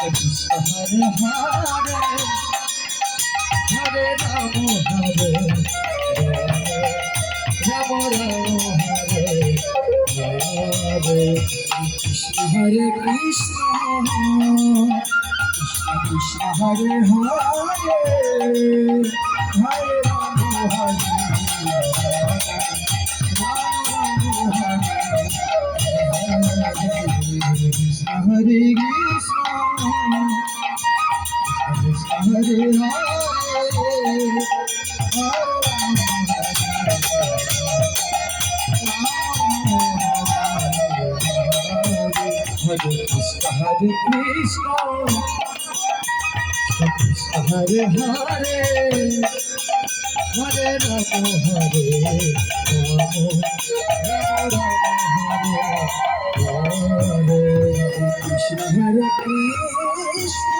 হরে হরে হরে রাম হরে কৃষ্ণ হরে হরে হরে হরে রাম রাম হরে কৃষ্ণ হরে কৃষ্ণ কৃষ্ণ হরে হরে হরে হরে রাম হরে রাম। হরে কৃষ্ণ হরে কৃষ্ণ।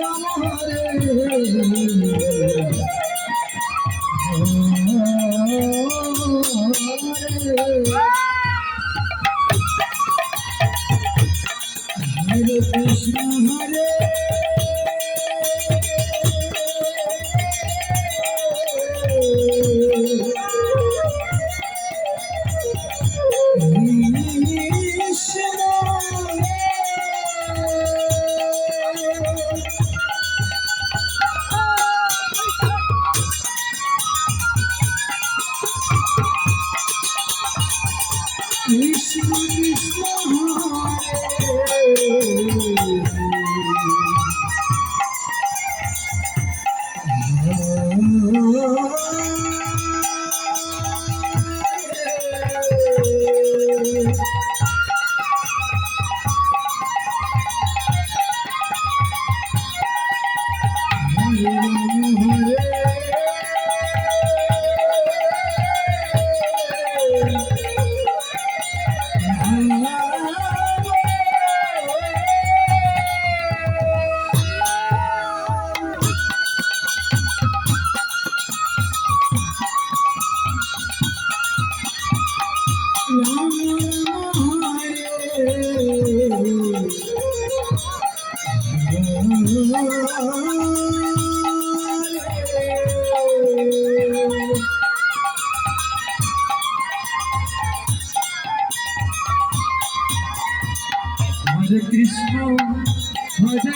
রাম রাম হরে হরে হরে কৃষ্ণ কৃষ্ণ কৃষ্ণ। হরে ভজা